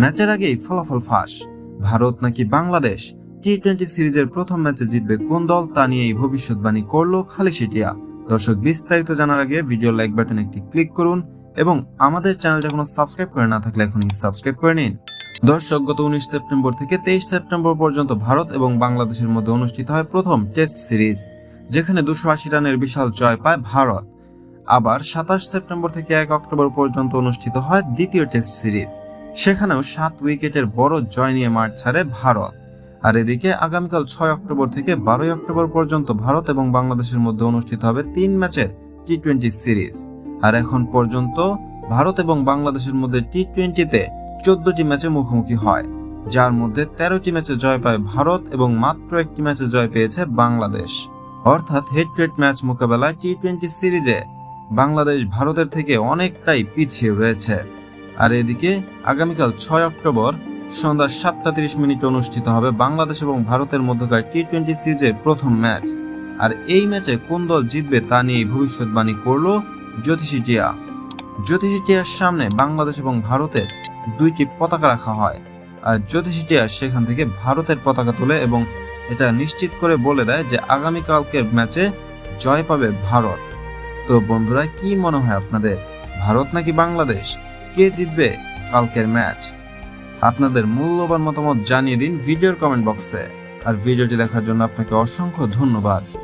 ম্যাচের আগেই ফলাফল ফাঁস। ভারত নাকি বাংলাদেশ? টি টোয়েন্টি সিরিজের প্রথম ম্যাচে জিতবে কোন দল তা নিয়েই ভবিষ্যৎবাণী করল খালি সিটিয়া দর্শক, বিস্তারিত জানার আগে ভিডিও লাইক বাটনে একটি ক্লিক করুন এবং আমাদের চ্যানেলটা কোনো সাবস্ক্রাইব করে না থাকলে এখনই সাবস্ক্রাইব করে নিন। দর্শক, গত উনিশ সেপ্টেম্বর থেকে তেইশ সেপ্টেম্বর পর্যন্ত ভারত এবং বাংলাদেশের মধ্যে অনুষ্ঠিত হয় প্রথম টেস্ট সিরিজ, যেখানে দুশো আশি রানের বিশাল জয় পায় ভারত। আবার সাতাশ সেপ্টেম্বর থেকে এক অক্টোবর পর্যন্ত অনুষ্ঠিত হয় দ্বিতীয় টেস্ট সিরিজ। সেখানেও সাত উইকেটের বড় জয় নিয়ে মাঠ ছাড়ে ভারত। আর এদিকে আগামীকাল ছয় অক্টোবর থেকে বারোই অক্টোবর পর্যন্ত ভারত এবং বাংলাদেশের মধ্যে অনুষ্ঠিত হবে তিন ম্যাচের টি টোয়েন্টি সিরিজ। আর এখন পর্যন্ত ভারত এবং বাংলাদেশের মধ্যে টি টোয়েন্টিতে চোদ্দটি ম্যাচে মুখোমুখি হয়, যার মধ্যে তেরোটি ম্যাচে জয় পায় ভারত এবং মাত্র একটি ম্যাচে জয় পেয়েছে বাংলাদেশ। অর্থাৎ হেড টু হেড ম্যাচ মোকাবেলায় টি টোয়েন্টি সিরিজে বাংলাদেশ ভারতের থেকে অনেকটাই পিছিয়ে রয়েছে। আর এদিকে আগামীকাল ছয় অক্টোবর সন্ধ্যা সাতটা তিরিশ মিনিটে অনুষ্ঠিত হবে বাংলাদেশ এবং ভারতের মধ্যকার টি টোয়েন্টি সিরিজের প্রথম ম্যাচ। আর এই ম্যাচে কোন দল জিতবে তা নিয়ে ভবিষ্যৎবাণী করল জ্যোতিষী টিয়া। জ্যোতিষী টিয়ার সামনে বাংলাদেশ এবং ভারতের দুইটি পতাকা রাখা হয়। আর জ্যোতিষী টিয়া সেখান থেকে ভারতের পতাকা তোলে এবং এটা নিশ্চিত করে বলে দেয় যে আগামীকালকের ম্যাচে জয় পাবে ভারত। তো বন্ধুরা, কি মনে হয় আপনাদের? ভারত নাকি বাংলাদেশ? কে জিতবে কালকের ম্যাচ? আপনাদের মূল্যবান মতামত জানিয়ে দিন ভিডিওর কমেন্ট বক্সে। আর ভিডিওটি দেখার জন্য আপনাকে অসংখ্য ধন্যবাদ।